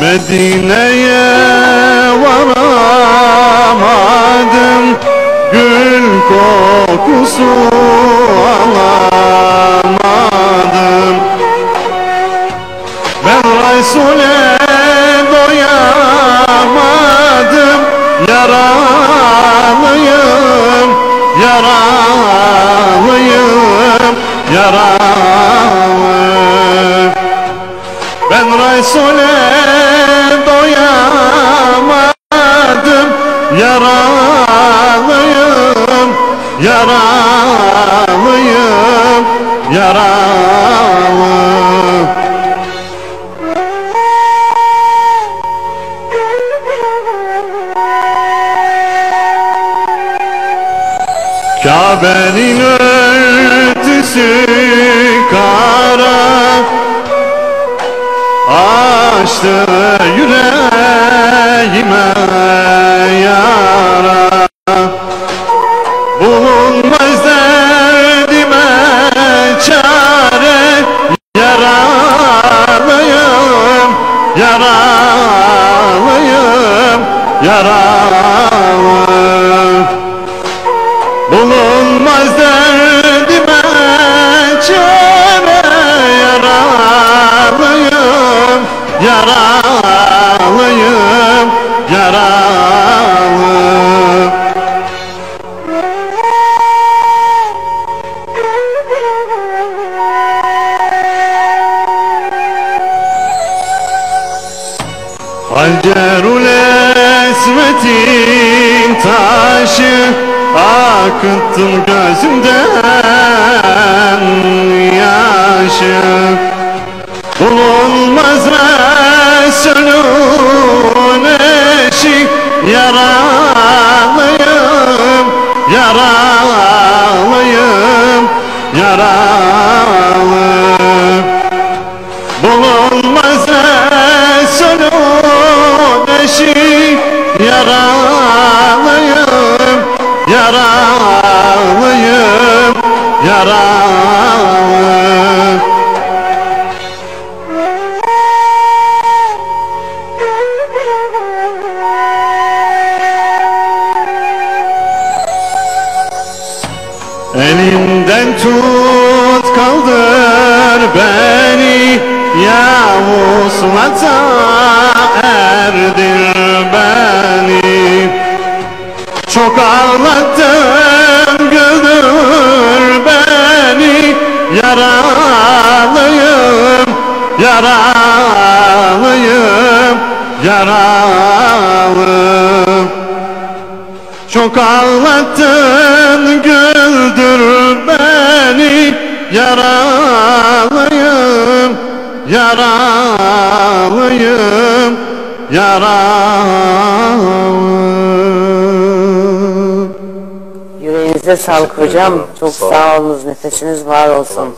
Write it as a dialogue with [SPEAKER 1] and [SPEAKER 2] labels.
[SPEAKER 1] Medine'ye varamadım. Gül kokusu Kabe'nin örtüsü kara Açtı yüreğime yara. Bulunmaz derdime çare Yaralıyım, yaralıyım, yaralı esmetin taşı Akıttım gözümden yaşı. Bulunmaz Resulün eşi Yaralıyım, yaralıyım, yaralı Bulunmaz Resulün eşi yaralı. Elinden tut kaldır beni Ya vuslata erdir beni. Çok ağlattın Yaralıyım, yaralıyım, yaralı çok ağlattın güldür beni Yaralıyım, yaralıyım, yaralı
[SPEAKER 2] Yüreğinize sağlık hocam. Çok sağ olunuz. Nefesiniz var olsun.